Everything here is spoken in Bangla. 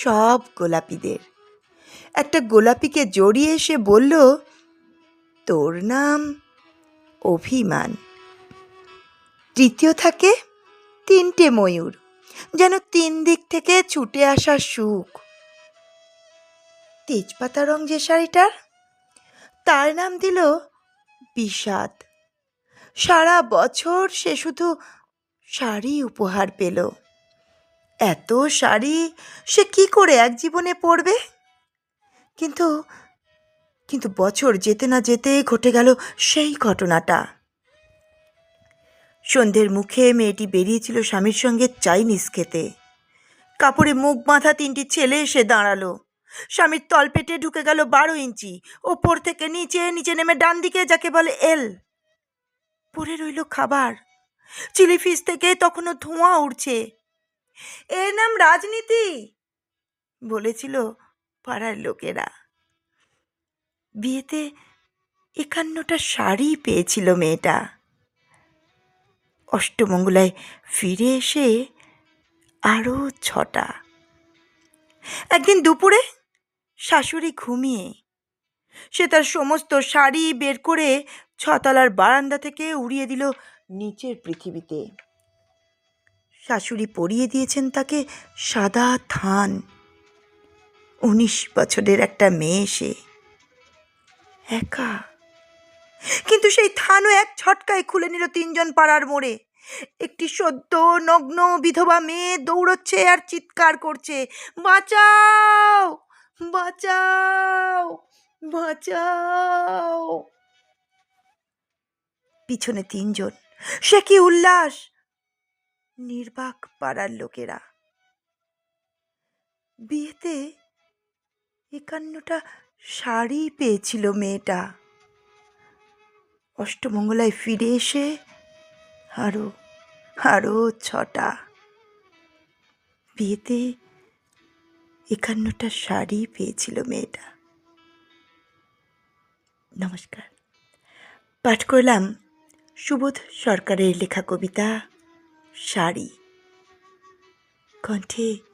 সব গোলাপিদের। একটা গোলাপিকে জড়িয়ে এসে বলল, তোর নাম অভিমান। তৃতীয় থাকে তিনটে ময়ূর, যেন তিন দিক থেকে ছুটে আসা সুখ। তেজপাতা রং যে শাড়িটার, তার নাম দিল বিষাদ। সারা বছর সে শুধু শাড়ি উপহার পেল। এত শাড়ি, সে কি করে এক জীবনে পরবে? কিন্তু কিন্তু বছর যেতে না যেতে ঘটে গেল সেই ঘটনাটা। সন্ধ্যের মুখে মেয়েটি বেরিয়েছিল স্বামীর সঙ্গে চাইনিজ খেতে। কাপড়ে মুখ বাঁধা তিনটি ছেলে এসে দাঁড়াল। স্বামীর তলপেটে ঢুকে গেল বারো ইঞ্চি। ওপর থেকে নিচে নিচে নেমে ডান দিকে যাকে বলে এল। পড়ে রইল খাবার। চিলি ফিশ থেকে তখনও ধোঁয়া উঠছে এর নাম রাজনীতি, বলেছিল পাড়ার লোকেরা। বিয়েতে একান্নটা শাড়ি পেয়েছিল মেয়েটা। অষ্টমঙ্গলায় ফিরে এসে আরও ছটা। একদিন দুপুরে শাশুড়ি ঘুমিয়ে, সে তার সমস্ত শাড়ি বের করে ছতলার বারান্দা থেকে উড়িয়ে দিল নিচের পৃথিবীতে। শাশুড়ি পরিয়ে দিয়েছেন তাকে সাদা থান। উনিশ বছরের একটা মেয়ে সে। একা। কিন্তু সেই থানও এক ছটকায় খুলে নিল তিনজন পাড়ার মোড়ে। একটি সদ্য নগ্ন বিধবা মেয়ে দৌড়চ্ছে আর চিৎকার করছে, বাঁচাও! বাঁচাও! বাঁচাও! পিছনে তিনজন। সে কি উল্লাস? নির্বাক পাড়ার লোকেরা। বিয়েতে একান্নটা শাড়ি পেয়েছিল মেয়েটা। অষ্টমঙ্গলায় ফিরে এসে আরও আরও ছটা। বিয়েতে একান্নটা শাড়ি পেয়েছিল মেয়েটা। নমস্কার। পাঠ করলাম সুবোধ সরকারের লেখা কবিতা শাড়ি। কণ্ঠে